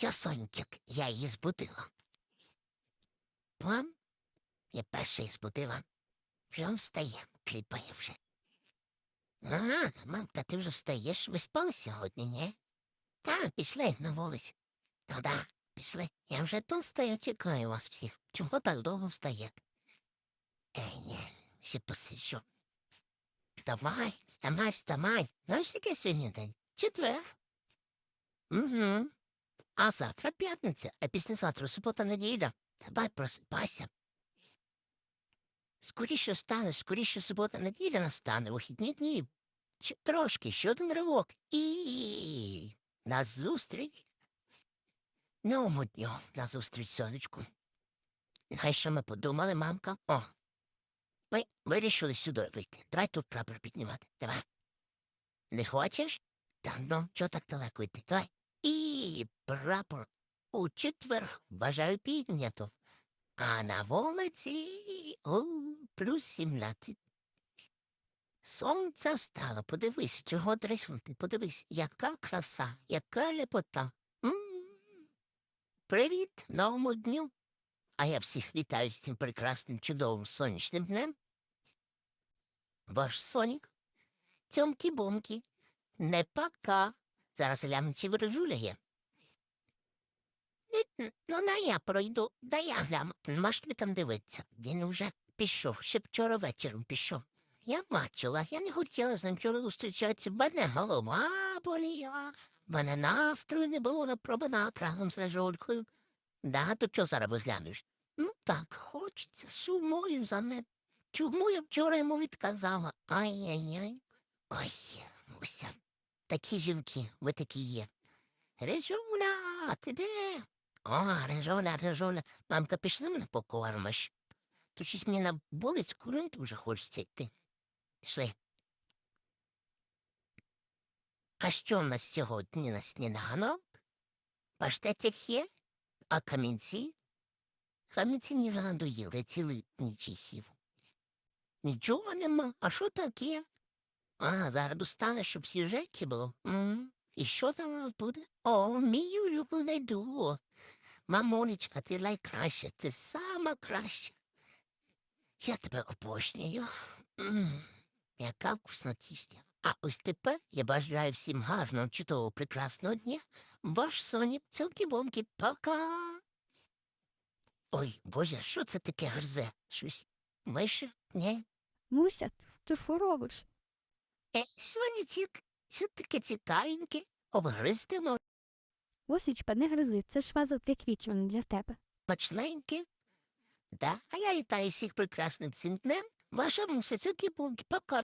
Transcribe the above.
Я сонечок, я її збудила. Мам, я перша її збудила. Он встає, кліпає вже. Ага, мам, та ти вже встаєш? Ви спали сьогодні, ні? Так, пішли на вулицю. Ну да, пішли. Я вже тут стою, чекаю вас всіх. Чого так довго встає? Ей, ні, ще посиджу. Вставай, вставай, вставай. Знаєш, який сьогодні день? Четвер. Угу. А завтра п'ятниця, а післязавтра субота неділя. Давай просипайся. Скоріше стане, скоріше субота неділя настане, вихідні дні. Ще трошки, ще один ривок. І на зустріч. Новому дню на зустріч сонечку. Хай що ми подумали, мамка? О. Ми вирішили сюди вийти. Давай тут прапор піднімати. Давай. Не хочеш? Та ну, чого так далеко йти? Давай. І прапор у четвер бажаю піднято. А на вулиці о, плюс сімнадцять. Сонце встало, подивись, чого тряснути, подивись, яка краса, яка лепота. М. Привіт, новому дню. А я всіх вітаю з цим прекрасним чудовим сонячним днем. Ваш сонік. Цьомкі-бомкі. Не пока. Зараз гляну, чи виражуля є. Ну, на я пройду, да я гляну. Ж тобі там дивитися. Він уже пішов, ще вчора вечором пішов. Я бачила, я не хотіла з ним вчора зустрічатися, бо мене голова боліла, мене настрою не було на пробанат разом з Режулькою. Да, то чого зараз виглянеш? Ну так, хочеться, сумую за ним. Чому я вчора йому відказала? Ай-яй-яй. Ой, Муся, такі жінки, ви такі є. Режуля, ти де? О, Режуля, Режуля, мамка, пішли мене покормиш. То щось мені на вулицю не дуже хочеться йти. Пішли. А що в нас сьогодні на сніданок? Паштетик є? А камінці? Камінці ні рано доїли, цілий ніч. Нічого нема. А що таке? А, зараз достане, щоб свіженьке було. М, І що там у нас буде? О, мій улюблений дуо. Мамонечка, ти найкраща, ти сама краща. Я тебе обожнюю. Яка вкуснотістя. А ось тепер я бажаю всім гарного, чудового, прекрасного дня. Ваш Соні, цілки-бомки, пока. Ой, Боже, що це таке грзе? Щось миша? Ні? Муся, ти що робиш? Е, Сонечок, що таке цікавеньке? Обгризти Мусічка, не гризи, це ж ваза для квітів не для тебе. мочленьке? Да, а я вітаю всіх прекрасним цим днем. Ваша муся, цілки-бомки, пока.